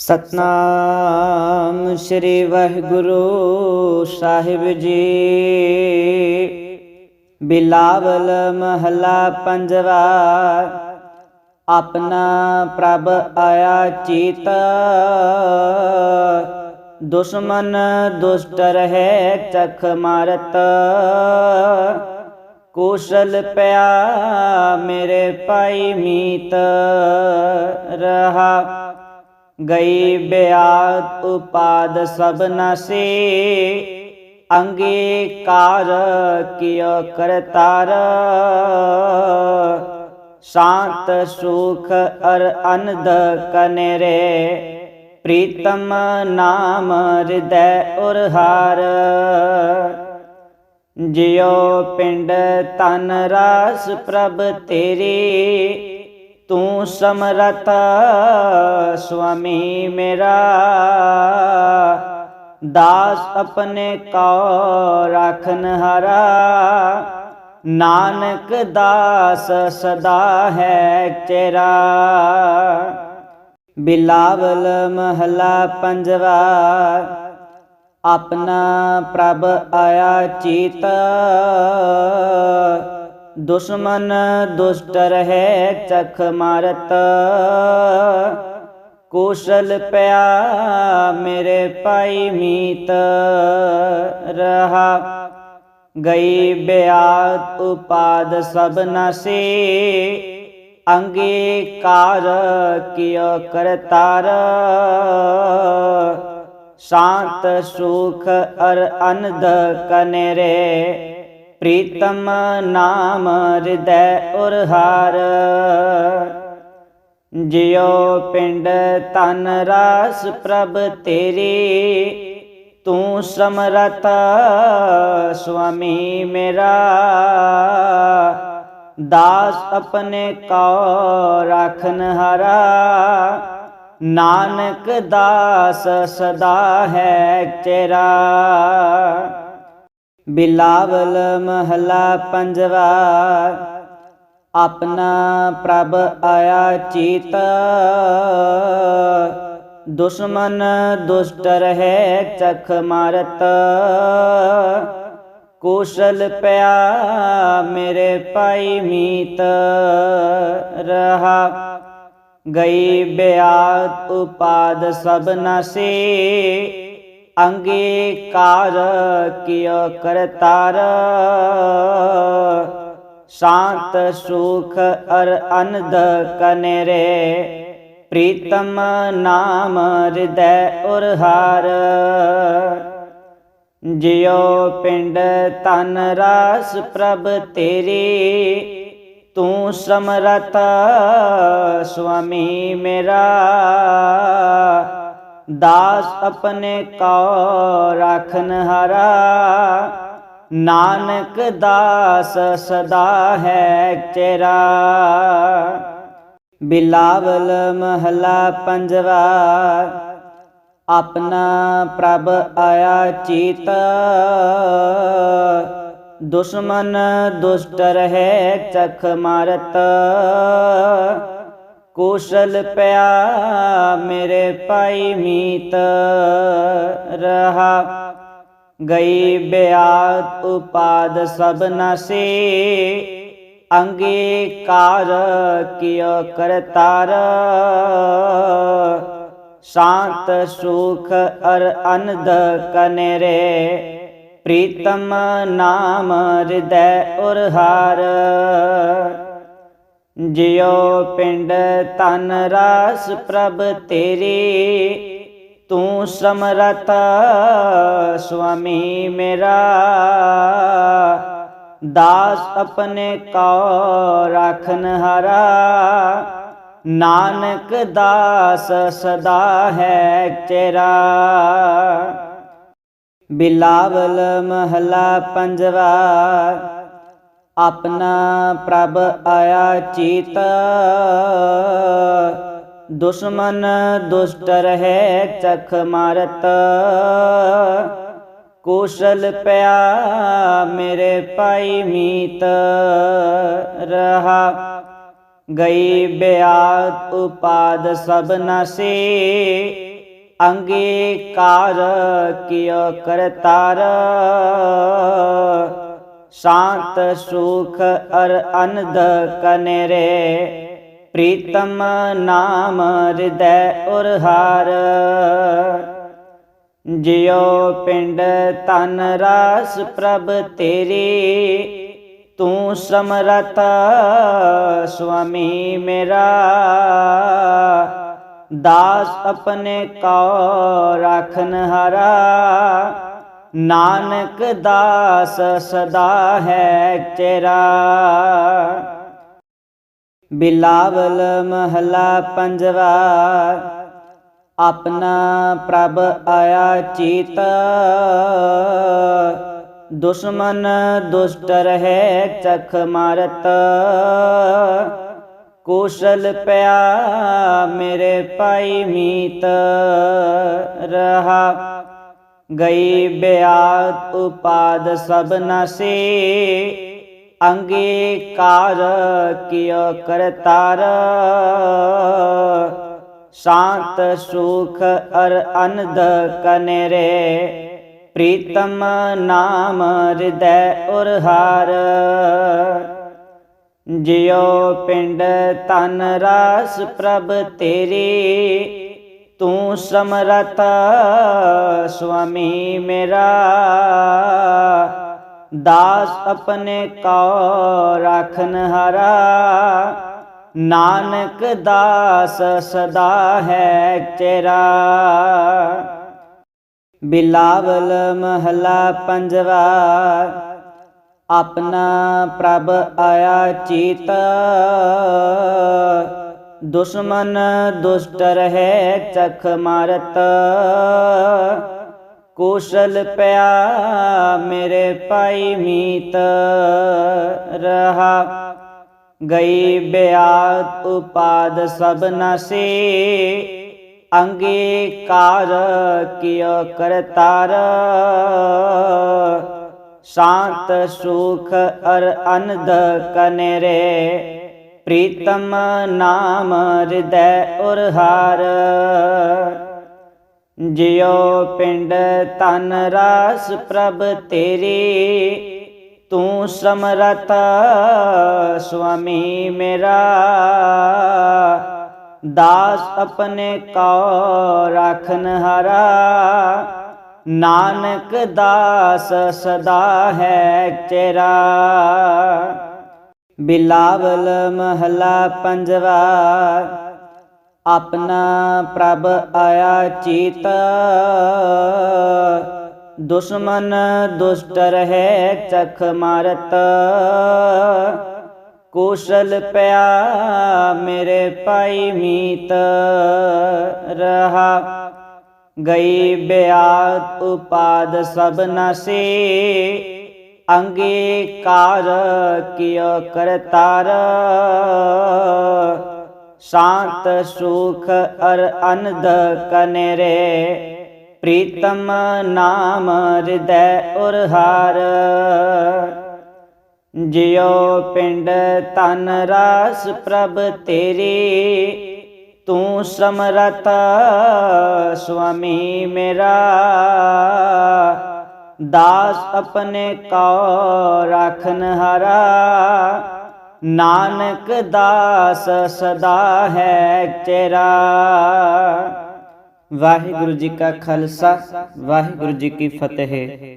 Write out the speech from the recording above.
ਸਤਨਾਮ ਸ੍ਰੀ ਵਾਹਿਗੁਰੂ ਸਾਹਿਬ ਜੀ। ਬਿਲਾਵਲ ਮਹਲਾ ਪੰਜਵਾ, ਆਪਣਾ ਪ੍ਰਭ ਆਇਆ ਚੀਤ। ਦੁਸ਼ਮਨ ਦੁਸ਼ਟ ਰਹੇ, ਚਖ ਮਾਰਤ। ਕੁਸ਼ਲ ਪਿਆ ਮੇਰੇ ਪਾਈ ਮੀਤ ਰਹਾ। ਗਈ ਬਿਆਤ ਉਪਾਦ ਸਭ ਨਸੀ, ਅੰਗੀਕਾਰ ਕਿਉ ਕਰਤਾਰ ਸ਼ਾਂਤ ਸੁਖ ਅਰ ਅਨੰਦ ਕਨੇਰੇ, ਪ੍ਰੀਤਮ ਨਾਮ ਹਿਰਦੈ ਉਰਹਾਰ। ਜਿਉ ਪਿੰਡ ਤਨ ਰਾਸ ਪ੍ਰਭ ਤੇਰੀ ਤੂੰ ਸਮਰਤ ਸੁਆਮੀ ਮੇਰਾ। ਦਾਸ ਆਪਣੇ ਕੋ ਰਾਖਨ ਹਰਾ। ਨਾਨਕ ਦਾਸ ਸਦਾ ਹੈ ਤੇਰਾ ਬਿਲਾਵਲ ਮਹਲਾ ਪੰਜਵਾ। ਆਪਣਾ ਪ੍ਰਭ ਆਇਆ ਚੀਤ। ਦੁਸ਼ਮਨ ਦੁਸ਼ਟ ਰਹੇ ਚਖ ਮਾਰਤ। ਕੁਸ਼ਲ ਪਿਆ ਮੇਰੇ ਪਾਈ ਮੀਤ। ਰਹਾ ਗਈ ਬਿਆਤ ਉਪਾਦ ਸਭ ਨਸੀ। ਅੰਗੀਕਾਰ ਕਿਉ ਕਰਤਾਰ ਸ਼ਾਂਤ ਸੁਖ ਅਰ ਅਨੰਦ ਕਨੇਰੇ। ਪ੍ਰੀਤਮ ਨਾਮ ਹਿਰਦੈ ਉਰਹਾਰ ਜਿਉ ਪਿੰਡ ਤਨ ਰਾਸ ਪ੍ਰਭ ਤੇਰੀ ਤੂੰ ਸਮਰਤ ਸੁਆਮੀ ਮੇਰਾ ਦਾਸ ਆਪਣੇ ਕੋ ਰਾਖਨ ਹਰਾ ਨਾਨਕ ਦਾਸ ਸਦਾ ਹੈ ਤੇਰਾ ਬਿਲਾਵਲ ਮਹਲਾ ਪੰਜਵਾ, ਆਪਣਾ ਪ੍ਰਭ ਆਇਆ ਚੀਤ। ਦੁਸ਼ਮਨ ਦੁਸ਼ਟ ਰਹਿ, ਚਖ ਮਾਰਤ। ਕੁਸ਼ਲ ਪਿਆ ਮੇਰੇ ਪਾਈ ਮੀਤ। ਰਹਾ ਗਈ ਬਿਆਤ ਉਪਾਦ ਸਭ ਨਸ਼ੇ। ਅੰਗੀਕਾਰ ਕਿਉ ਕਰਤਾਰ ਸ਼ਾਂਤ ਸੁਖ ਅਰ ਅਨੰਦ ਕਨੇਰੇ ਪ੍ਰੀਤਮ ਨਾਮ ਹਿਰਦੈ ਉਰਹਾਰ ਜਿਉ ਪਿੰਡ ਤਨ ਰਾਸ ਪ੍ਰਭ ਤੇਰੀ। ਤੂੰ ਸਮਰਤ ਸੁਆਮੀ ਮੇਰਾ। ਦਾਸ ਆਪਣੇ ਕੋ ਰਾਖਨ ਹਰਾ ਨਾਨਕ ਦਾਸ ਸਦਾ ਹੈ ਤੇਰਾ ਬਿਲਾਵਲ ਮਹਲਾ ਪੰਜਵਾ ਆਪਣਾ ਪ੍ਰਭ ਆਇਆ ਚੀਤ ਦੁਸ਼ਮਨ ਦੁਸ਼ਟ ਰਹੇ ਚਖ ਮਾਰਤ ਕੁਸ਼ਲ ਪਿਆ ਮੇਰੇ ਪਾਈ ਮੀਤ ਰਹਾ। ਗਈ ਬਿਆਤ ਉਪਾਦ ਸਭ ਨਸ਼ੇ, ਅੰਗੀਕਾਰ ਕਿਉ ਕਰਤਾਰ ਸ਼ਾਂਤ ਸੁਖ ਅਰ ਅਨੰਦ ਕਨੇਰੇ, ਪ੍ਰੀਤਮ ਨਾਮ ਹਿਰਦੈ ਉਰਹਾਰ ਜਿਉ ਪਿੰਡ ਤਨ ਰਾਸ ਪ੍ਰਭ ਤੇਰੀ, ਤੂੰ ਸਮਰਤ ਸੁਆਮੀ ਮੇਰਾ। ਦਾਸ ਆਪਣੇ ਕੋ ਰਾਖਨ ਹਰਾ, ਨਾਨਕ ਦਾਸ ਸਦਾ ਹੈ ਤੇਰਾ ਬਿਲਾਵਲ ਮਹਲਾ ਪੰਜਵਾ ਆਪਣਾ ਪ੍ਰਭ ਆਇਆ ਚੀਤ। ਦੁਸ਼ਮਨ ਦੁਸ਼ਟ ਰਹੇ, ਚਖ ਮਾਰਤ। ਕੁਸ਼ਲ ਪਿਆ ਮੇਰੇ ਪਾਈ ਮੀਤ। ਰਹਾ ਗਈ ਬਿਆਤ ਉਪਾਦ ਸਭ ਨਸੀ। ਅੰਗੀਕਾਰ ਕਿਉ ਕਰਤਾਰ। ਸ਼ਾਂਤ ਸੁਖ ਅਰ ਅਨੰਦ ਕਨੇਰੇ, ਪ੍ਰੀਤਮ ਨਾਮ ਹਿਰਦੈ ਉਰ ਹਾਰ। ਜਿਉ ਪਿੰਡ ਤਨ ਰਾਸ ਪ੍ਰਭ ਤੇਰੀ, ਤੂੰ ਸਮਰਥ ਸੁਆਮੀ ਮੇਰਾ। ਦਾਸ ਆਪਣੇ ਕੋ ਰਾਖਨ ਹਰਾ ਨਾਨਕ ਦਾਸ ਸਦਾ ਹੈ ਤੇਰਾ ਬਿਲਾਵਲ ਮਹਲਾ ਪੰਜਵਾ, ਆਪਣਾ ਪ੍ਰਭ ਆਇਆ ਚੀਤ। ਦੁਸ਼ਮਨ ਦੁਸ਼ਟ ਰਹੇ ਚਖ ਮਾਰਤ। ਕੁਸ਼ਲ ਪਿਆ ਮੇਰੇ ਪਾਈ ਮੀਤ ਰਹਾ। ਗਈ ਬਿਆਤ ਉਪਾਦ ਸਭ ਨਸ਼ੇ, ਅੰਗੀਕਾਰ ਕਿਉ ਕਰਤਾਰ ਸ਼ਾਂਤ ਸੁਖ ਅਰ ਅਨੰਦ ਕਨੇਰੇ, ਪ੍ਰੀਤਮ ਨਾਮ ਹਿਰਦੈ ਉਰਹਾਰ ਜਿਉ ਪਿੰਡ ਤਨ ਰਾਸ ਪ੍ਰਭ ਤੇਰੀ ਤੂੰ ਸਮਰਥ ਸੁਆਮੀ ਮੇਰਾ ਦਾਸ ਆਪਣੇ ਕੋ ਰਾਖਨ ਹਰਾ ਨਾਨਕ ਦਾਸ ਸਦਾ ਹੈ ਤੇਰਾ ਬਿਲਾਵਲ ਮਹਲਾ ਪੰਜਵਾ ਆਪਣਾ ਪ੍ਰਭ ਆਇਆ ਚੀਤ ਦੁਸ਼ਮਨ ਦੁਸ਼ਟ ਰਹੇ ਚਖ ਮਾਰਤ। ਕੁਸ਼ਲ ਪਿਆ ਮੇਰੇ ਪਾਈ ਮੀਤ। ਰਹਾ ਗਈ ਬਿਆਤ ਉਪਾਦ ਸਭ ਨਸੀ। ਅੰਗੀਕਾਰ ਕਿਉ ਕਰਤਾਰ ਸ਼ਾਂਤ, ਸੁਖ ਅਰ ਅਨੰਦ ਕਨੇਰੇ। ਪ੍ਰੀਤਮ ਨਾਮ ਹਿਰਦੈ ਉਰ ਹਾਰ। ਜਿਉ ਪਿੰਡ ਤਨ ਰਾਸ ਪ੍ਰਭ ਤੇਰੀ, ਤੂੰ ਸਮਰਥ ਸੁਆਮੀ ਮੇਰਾ। ਦਾਸ ਆਪਣੇ ਕੋ ਰਾਖਨ ਹਰਾ, ਨਾਨਕ ਦਾਸ ਸਦਾ ਹੈ ਤੇਰਾ ਬਿਲਾਵਲ ਮਹਲਾ ਪੰਜਵਾ, ਆਪਣਾ ਪ੍ਰਭ ਆਇਆ ਚੀਤ। ਦੁਸ਼ਮਨ ਦੁਸ਼ਟ ਰਹਿ, ਚਖ ਮਾਰਤ। ਕੁਸ਼ਲ ਪਿਆ ਮੇਰੇ ਪਾਈ ਮੀਤ। ਰਹਾ ਗਈ ਬਿਆਤ ਉਪਾਦ ਸਭ ਨਸ਼ੇ। ਅੰਗੀਕਾਰ ਕਿਉ ਕਰਤਾਰ ਸ਼ਾਂਤ ਸੁਖ ਅਰ ਅਨੰਦ ਕਨੇਰੇ ਪ੍ਰੀਤਮ ਨਾਮ ਹਿਰਦੈ ਉਰ ਹਾਰ। ਜਿਉ ਪਿੰਡ ਤਨ ਰਾਸ ਪ੍ਰਭ ਤੇਰੀ। ਤੂੰ ਸਮਰਤ ਸੁਆਮੀ ਮੇਰਾ। ਦਾਸ ਆਪਣੇ ਕੋ ਰਾਖਨ ਹਰਾ। ਨਾਨਕ ਦਾਸ ਸਦਾ ਹੈ ਤੇਰਾ ਵਾਹਿਗੁਰੂ ਜੀ ਕਾ ਖਾਲਸਾ, ਵਾਹਿਗੁਰੂ ਜੀ ਕੀ ਫਤਿਹ।